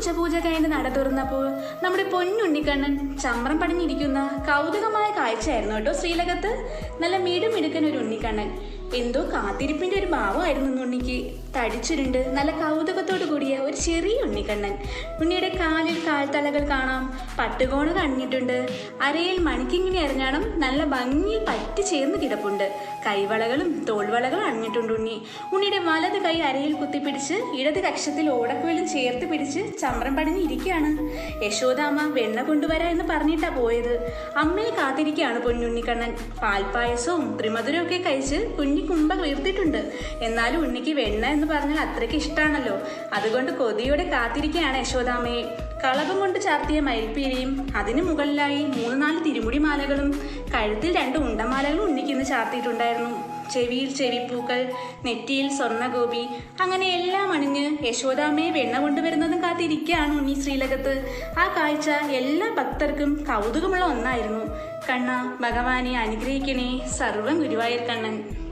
ഉച്ചപൂജ കഴിഞ്ഞ് നട തുറന്നപ്പോൾ നമ്മുടെ പൊന്നുണ്ണിക്കണ്ണൻ ചമ്രം പടിഞ്ഞിരിക്കുന്ന കൗതുകമായ കാഴ്ചയായിരുന്നു കേട്ടോ ശ്രീലകത്ത്. നല്ല മിടുമിടുക്കൻ ഒരു ഉണ്ണിക്കണ്ണൻ. എന്തോ കാത്തിരിപ്പിന്റെ ഒരു ഭാവമായിരുന്നു ഉണ്ണിക്ക്. തടിച്ചുരുണ്ട് നല്ല കൗതുകത്തോടു കൂടിയ ഒരു ചെറിയ ഉണ്ണിക്കണ്ണൻ. ഉണ്ണിയുടെ കാലിൽ കാൽത്തലകൾ കാണാം. പട്ടുകോണ് കണിഞ്ഞിട്ടുണ്ട് അരയിൽ മണിക്കിങ്ങനെ അറിഞ്ഞാണം നല്ല ഭംഗി പറ്റി ചേർന്ന് കിടപ്പുണ്ട്. കൈവളകളും തോൾവളകളും അണിഞ്ഞിട്ടുണ്ട് ഉണ്ണി. ഉണ്ണിയുടെ വലത് കൈ അരയിൽ കുത്തിപ്പിടിച്ച് ഇടത് കക്ഷത്തിൽ ഓടക്കുവലും ചേർത്ത് പിടിച്ച് ചമ്രം പടഞ്ഞ് ഇരിക്കുകയാണ്. യശോദാമ്മ വെണ്ണ കൊണ്ടുവരാ എന്ന് പറഞ്ഞിട്ടാ പോയത്. അമ്മയെ കാത്തിരിക്കുകയാണ് പൊന്നുണ്ണിക്കണ്ണൻ പാൽപ്പായസവും ത്രിമധുരവും ഒക്കെ കഴിച്ച് കുഞ്ഞി കുമ്പ വീർത്തിട്ടുണ്ട് എന്നാലും ഉണ്ണിക്ക് വെണ്ണ എന്ന് പറഞ്ഞാൽ അത്രയ്ക്ക് ഇഷ്ടമാണല്ലോ അതുകൊണ്ട് കൊതിയോടെ കാത്തിരിക്കുകയാണ് യശോദാമയെ കളകം കൊണ്ട് ചാർത്തിയ മയിൽപ്പീരിയും അതിന് മുകളിലായി മൂന്ന് നാല് തിരുമുടി മാലകളും കഴുത്തിൽ രണ്ട് ഉണ്ടമാലകളും ഉണ്ണിക്കിന്ന് ചാർത്തിയിട്ടുണ്ടായിരുന്നു. ചെവിയിൽ ചെവിപ്പൂക്കൾ നെറ്റിയിൽ സ്വർണഗോപി അങ്ങനെ എല്ലാം അണിഞ്ഞ് യശോദാമ്മയെ വെണ്ണ കൊണ്ടുവരുന്നതും കാത്തിരിക്കുകയാണ് ഉണ്ണി ശ്രീലകത്ത്. ആ കാഴ്ച എല്ലാ ഭക്തർക്കും കൗതുകമുള്ള ഒന്നായിരുന്നു. കണ്ണ ഭഗവാനെ അനുഗ്രഹിക്കണേ സർവം ഗുരുവായൂർ കണ്ണൻ.